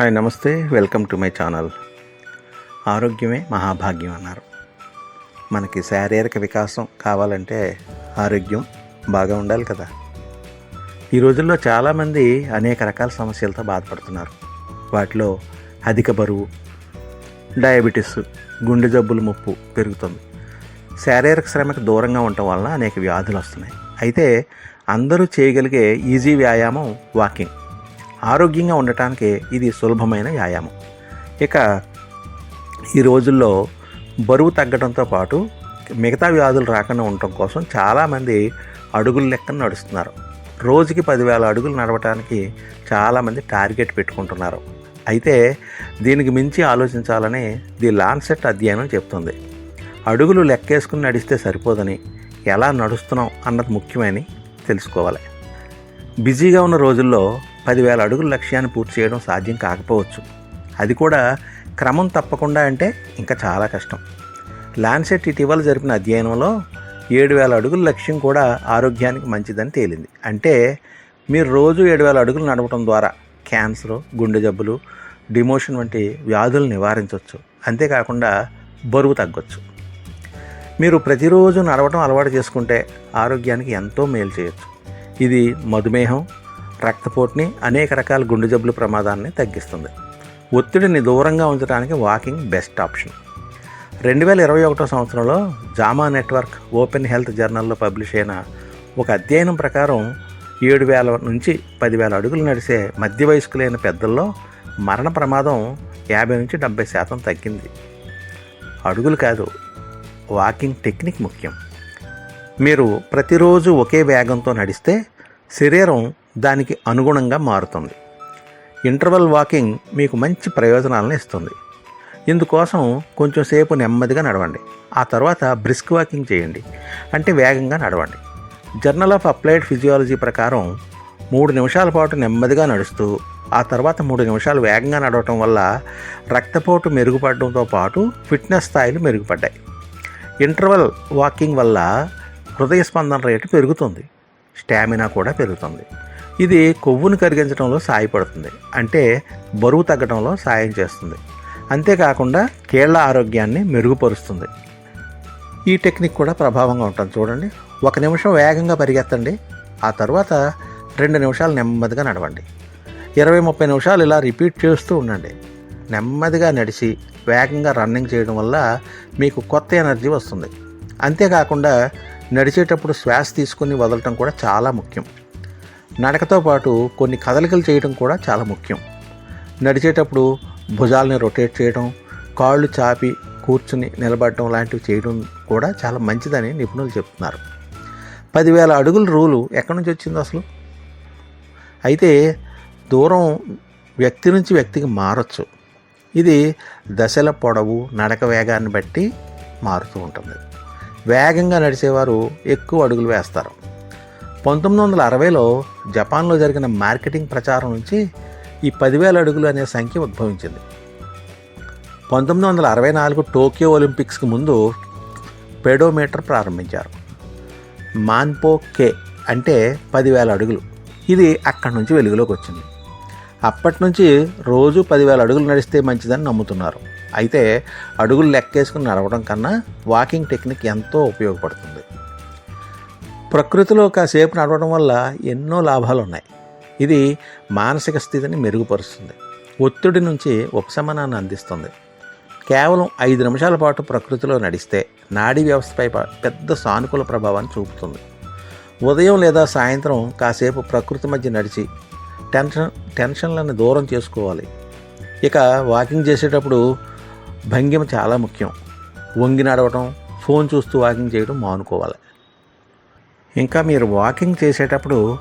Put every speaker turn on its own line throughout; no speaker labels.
Hi నమస్తే. Welcome to my channel. ఆరోగ్యమే మహాభాగ్యం అన్నారు. మనకి శారీరక వికాసం కావాలంటే ఆరోగ్యం బాగా ఉండాలి కదా. ఈ రోజుల్లో చాలామంది అనేక రకాల సమస్యలతో బాధపడుతున్నారు. వాటిలో అధిక బరువు డయాబెటీస్ గుండె జబ్బుల ముప్పు పెరుగుతుంది. శారీరక శ్రమకు దూరంగా ఉండటం వలన అనేక వ్యాధులు వస్తున్నాయి. అయితే అందరూ చేయగలిగే ఈజీ వ్యాయామం వాకింగ్. ఆరోగ్యంగా ఉండటానికి ఇది సులభమైన వ్యాయామం. ఇక ఈ రోజుల్లో బరువు తగ్గడంతో పాటు మిగతా వ్యాధులు రాకుండా ఉండటం కోసం చాలామంది అడుగుల లెక్కన నడుస్తున్నారు. రోజుకి పదివేల అడుగులు నడవటానికి చాలామంది టార్గెట్ పెట్టుకుంటున్నారు. అయితే దీనికి మించి ఆలోచించాలని ది లాన్సెట్ అధ్యయనం చెప్తుంది. అడుగులు లెక్కేసుకుని నడిస్తే సరిపోదని ఎలా నడుస్తున్నాం అన్నది ముఖ్యమని తెలుసుకోవాలి. బిజీగా ఉన్న రోజుల్లో పదివేల అడుగుల లక్ష్యాన్ని పూర్తి చేయడం సాధ్యం కాకపోవచ్చు. అది కూడా క్రమం తప్పకుండా అంటే ఇంకా చాలా కష్టం. లాన్సెట్ ఇటీవల జరిపిన అధ్యయనంలో ఏడు వేల అడుగుల లక్ష్యం కూడా ఆరోగ్యానికి మంచిదని తేలింది. అంటే మీరు రోజు ఏడు వేల అడుగులు నడవటం ద్వారా క్యాన్సర్ గుండె జబ్బులు డిమోషన్ వంటి వ్యాధులు నివారించవచ్చు అంతేకాకుండా బరువు తగ్గొచ్చు. మీరు ప్రతిరోజు నడవటం అలవాటు చేసుకుంటే ఆరోగ్యానికి ఎంతో మేలు చేయొచ్చు. ఇది మధుమేహం రక్తపోటుని అనేక రకాల గుండె జబ్బుల ప్రమాదాన్ని తగ్గిస్తుంది. ఒత్తిడిని దూరంగా ఉంచడానికి వాకింగ్ బెస్ట్ ఆప్షన్. రెండు వేల ఇరవై ఒకటో సంవత్సరంలో జామా నెట్వర్క్ ఓపెన్ హెల్త్ జర్నల్లో పబ్లిష్ అయిన ఒక అధ్యయనం ప్రకారం ఏడు వేల నుంచి పదివేల అడుగులు నడిసే మధ్య వయస్కులైన పెద్దల్లో మరణ ప్రమాదం యాభై నుంచి డెబ్బై శాతం తగ్గింది. అడుగులు కాదు వాకింగ్ టెక్నిక్ ముఖ్యం. మీరు ప్రతిరోజు ఒకే వేగంతో నడిస్తే శరీరం దానికి అనుగుణంగా మారుతుంది. ఇంటర్వల్ వాకింగ్ మీకు మంచి ప్రయోజనాలను ఇస్తుంది. ఇందుకోసం కొంచెం సేపు నెమ్మదిగా నడవండి. ఆ తర్వాత బ్రిస్క్ వాకింగ్ చేయండి. అంటే వేగంగా నడవండి. జర్నల్ ఆఫ్ అప్లైడ్ ఫిజియాలజీ ప్రకారం మూడు నిమిషాల పాటు నెమ్మదిగా నడుస్తూ ఆ తర్వాత మూడు నిమిషాలు వేగంగా నడవటం వల్ల రక్తపోటు మెరుగుపడడంతో పాటు ఫిట్నెస్ స్థాయిలు మెరుగుపడ్డాయి. ఇంటర్వల్ వాకింగ్ వల్ల హృదయ స్పందన రేటు పెరుగుతుంది. స్టామినా కూడా పెరుగుతుంది. ఇది కొవ్వును కరిగించడంలో సహాయపడుతుంది అంటే బరువు తగ్గడంలో సాయం చేస్తుంది. అంతేకాకుండా కీళ్ళ ఆరోగ్యాన్ని మెరుగుపరుస్తుంది. ఈ టెక్నిక్ కూడా ప్రభావంగా ఉంటుంది చూడండి. ఒక నిమిషం వేగంగా పరిగెత్తండి. ఆ తర్వాత రెండు నిమిషాలు నెమ్మదిగా నడవండి. ఇరవై ముప్పై నిమిషాలు ఇలా రిపీట్ చేస్తూ ఉండండి. నెమ్మదిగా నడిచి వేగంగా రన్నింగ్ చేయడం వల్ల మీకు కొత్త ఎనర్జీ వస్తుంది. అంతేకాకుండా నడిచేటప్పుడు శ్వాస తీసుకుని వదలటం కూడా చాలా ముఖ్యం. నడకతో పాటు కొన్ని కదలికలు చేయడం కూడా చాలా ముఖ్యం. నడిచేటప్పుడు భుజాలని రొటేట్ చేయడం కాళ్ళు చాపి కూర్చుని నిలబడటం లాంటివి చేయడం కూడా చాలా మంచిదని నిపుణులు చెప్తున్నారు. పదివేల అడుగుల రూలు ఎక్కడి నుంచి వచ్చింది అసలు? అయితే దూరం వ్యక్తి నుంచి వ్యక్తికి మారచ్చు. ఇది దశల పొడవు నడక వేగాన్ని బట్టి మారుతూ ఉంటుంది. వేగంగా నడిచేవారు ఎక్కువ అడుగులు వేస్తారు. పంతొమ్మిది వందల అరవైలో జపాన్లో జరిగిన మార్కెటింగ్ ప్రచారం నుంచి ఈ పదివేల అడుగులు అనే సంఖ్య ఉద్భవించింది. పంతొమ్మిది వందల అరవై నాలుగు టోక్యో ఒలింపిక్స్కి ముందు పెడోమీటర్ ప్రారంభించారు. మాన్పో కే అంటే పదివేల అడుగులు. ఇది అక్కడి నుంచి వెలుగులోకి వచ్చింది. అప్పటి నుంచి రోజు పదివేల అడుగులు నడిస్తే మంచిదని నమ్ముతున్నారు. అయితే అడుగులు లెక్కేసుకుని నడవడం కన్నా వాకింగ్ టెక్నిక్ ఎంతో ఉపయోగపడుతుంది. ప్రకృతిలో కాసేపు నడవడం వల్ల ఎన్నో లాభాలు ఉన్నాయి ఇది మానసిక స్థితిని మెరుగుపరుస్తుంది. ఒత్తిడి నుంచి ఉపశమనాన్ని అందిస్తుంది. కేవలం ఐదు నిమిషాల పాటు ప్రకృతిలో నడిస్తే నాడీ వ్యవస్థపై పెద్ద సానుకూల ప్రభావాన్ని చూపుతుంది. ఉదయం లేదా సాయంత్రం కాసేపు ప్రకృతి మధ్య నడిచి టెన్షన్ టెన్షన్లను దూరం చేసుకోవాలి. ఇక వాకింగ్ చేసేటప్పుడు భంగిమ చాలా ముఖ్యం. వంగి నడవటం ఫోన్ చూస్తూ వాకింగ్ చేయడం మానుకోవాలి. ఇంకా మీరు వాకింగ్ చేసేటప్పుడు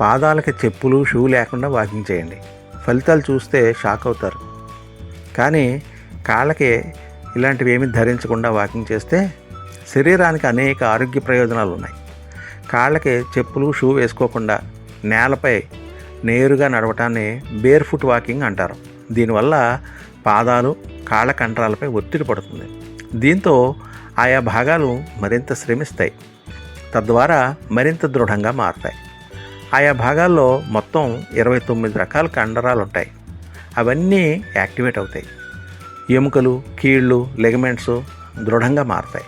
పాదాలకి చెప్పులు షూ లేకుండా వాకింగ్ చేయండి. ఫలితాలు చూస్తే షాక్ అవుతారు. కానీ కాళ్ళకి ఇలాంటివి ఏమీ ధరించకుండా వాకింగ్ చేస్తే శరీరానికి అనేక ఆరోగ్య ప్రయోజనాలు ఉన్నాయి. కాళ్ళకి చెప్పులు షూ వేసుకోకుండా నేలపై నేరుగా నడవటాన్ని బేర్ ఫుట్ వాకింగ్ అంటారు. దీనివల్ల పాదాలు కాళ్ళ కండరాలపై ఒత్తిడి పడుతుంది. దీంతో ఆయా భాగాలు మరింత శ్రమిస్తాయి. తద్వారా మరింత దృఢంగా మారతాయి. ఆయా భాగాల్లో మొత్తం ఇరవై తొమ్మిది రకాల కండరాలు ఉంటాయి అవన్నీ యాక్టివేట్ అవుతాయి. ఎముకలు కీళ్ళు లెగమెంట్స్ దృఢంగా మారతాయి.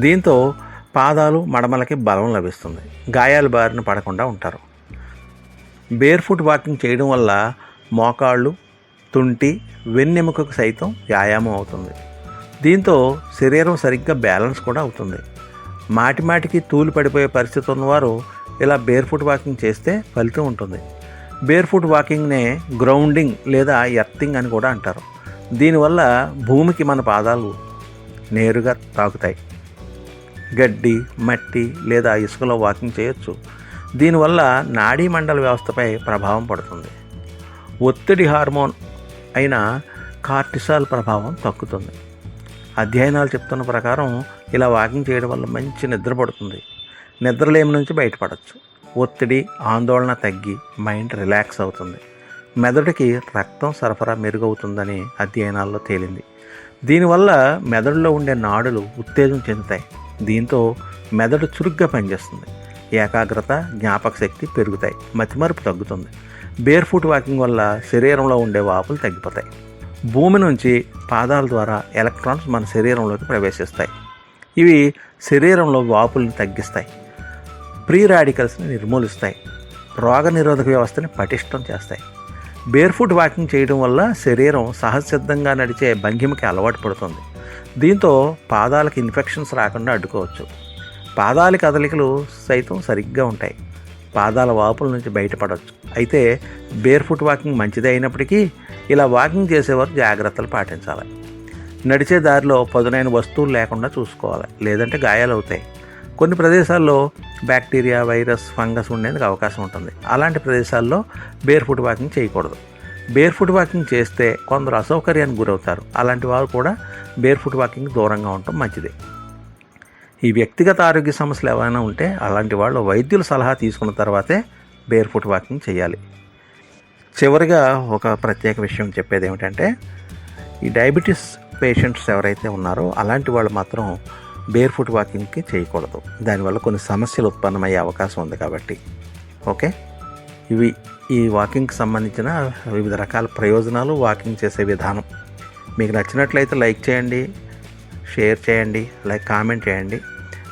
దీంతో పాదాలు మడమలకి బలం లభిస్తుంది. గాయాల బారిన పడకుండా ఉంటారు. బేర్ ఫుట్ వాకింగ్ చేయడం వల్ల మోకాళ్ళు తుంటి వెన్నెముకకు సైతం వ్యాయామం అవుతుంది. దీంతో శరీరం సరిగ్గా బ్యాలెన్స్ కూడా అవుతుంది. మాటిమాటికి తూలి పడిపోయే పరిస్థితి ఉన్నవారు ఇలా బేర్ ఫుట్ వాకింగ్ చేస్తే ఫలితం ఉంటుంది. బేర్ ఫుట్ వాకింగ్నే గ్రౌండింగ్ లేదా ఎర్తింగ్ అని కూడా అంటారు. దీనివల్ల భూమికి మన పాదాలు నేరుగా తాకుతాయి. గడ్డి మట్టి లేదా ఇసుకలో వాకింగ్ చేయొచ్చు. దీనివల్ల నాడీ మండల వ్యవస్థపై ప్రభావం పడుతుంది. ఒత్తిడి హార్మోన్ అయిన కార్టిసాల్ ప్రభావం తగ్గుతుంది. అధ్యయనాలు చెప్తున్న ప్రకారం ఇలా వాకింగ్ చేయడం వల్ల మంచి నిద్ర పడుతుంది. నిద్రలేమి నుంచి బయటపడవచ్చు ఒత్తిడి ఆందోళన తగ్గి మైండ్ రిలాక్స్ అవుతుంది. మెదడుకి రక్తం సరఫరా మెరుగవుతుందని అధ్యయనాల్లో తేలింది. దీనివల్ల మెదడులో ఉండే నాడులు ఉత్తేజం చెందుతాయి. దీంతో మెదడు చురుగ్గా పనిచేస్తుంది. ఏకాగ్రత జ్ఞాపక శక్తి పెరుగుతాయి. మతిమరుపు తగ్గుతుంది. బేర్ ఫుట్ వాకింగ్ వల్ల శరీరంలో ఉండే వాపులు తగ్గిపోతాయి. భూమి నుంచి పాదాల ద్వారా ఎలక్ట్రాన్స్ మన శరీరంలోకి ప్రవేశిస్తాయి. ఇవి శరీరంలో వాపుల్ని తగ్గిస్తాయి. ప్రీ రాడికల్స్ని నిర్మూలిస్తాయి. రోగ నిరోధక వ్యవస్థని పటిష్టం చేస్తాయి. బేర్ఫుట్ వాకింగ్ చేయడం వల్ల శరీరం సహజసిద్ధంగా నడిచే భంగిమకి అలవాటు పడుతుంది. దీంతో పాదాలకు ఇన్ఫెక్షన్స్ రాకుండా అడ్డుకోవచ్చు. పాదాల కదలికలు సైతం సరిగ్గా ఉంటాయి. పాదాల వాపుల నుంచి బయటపడవచ్చు అయితే బేర్ ఫుట్ వాకింగ్ మంచిదే అయినప్పటికీ ఇలా వాకింగ్ చేసేవారు జాగ్రత్తలు పాటించాలి. నడిచే దారిలో పదునైన వస్తువులు లేకుండా చూసుకోవాలి. లేదంటే గాయాలవుతాయి కొన్ని ప్రదేశాల్లో బ్యాక్టీరియా వైరస్ ఫంగస్ ఉండేందుకు అవకాశం ఉంటుంది. అలాంటి ప్రదేశాల్లో బేర్ ఫుట్ వాకింగ్ చేయకూడదు. బేర్ ఫుట్ వాకింగ్ చేస్తే కొందరు అసౌకర్యానికి గురవుతారు. అలాంటి వారు కూడా బేర్ ఫుట్ వాకింగ్ దూరంగా ఉండటం మంచిది. ఈ వ్యక్తిగత ఆరోగ్య సమస్యలు ఏమైనా ఉంటే అలాంటి వాళ్ళు వైద్యుల సలహా తీసుకున్న తర్వాతే బేర్ ఫుట్ వాకింగ్ చేయాలి. చివరిగా ఒక ప్రత్యేక విషయం చెప్పేది ఏమిటంటే ఈ డయాబెటీస్ పేషెంట్స్ ఎవరైతే ఉన్నారో అలాంటి వాళ్ళు మాత్రం బేర్ ఫుట్ వాకింగ్కి చేయకూడదు. దానివల్ల కొన్ని సమస్యలు ఉత్పన్నమయ్యే అవకాశం ఉంది కాబట్టి. ఓకే? ఇవి ఈ వాకింగ్కి సంబంధించిన వివిధ రకాల ప్రయోజనాలు వాకింగ్ చేసే విధానం. మీకు నచ్చినట్లయితే లైక్ చేయండి షేర్ చేయండి లైక్ కామెంట్ చేయండి.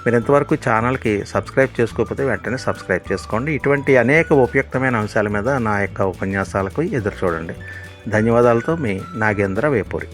మీరు ఎంతవరకు ఛానల్కి సబ్స్క్రైబ్ చేసుకోకపోతే వెంటనే సబ్స్క్రైబ్ చేసుకోండి. ఇటువంటి అనేక ఉపయుక్తమైన అంశాల మీద నా యొక్క ఉపన్యాసాలకు ఎదురు చూడండి. ధన్యవాదాలతో మీ నాగేంద్ర వేపూరి.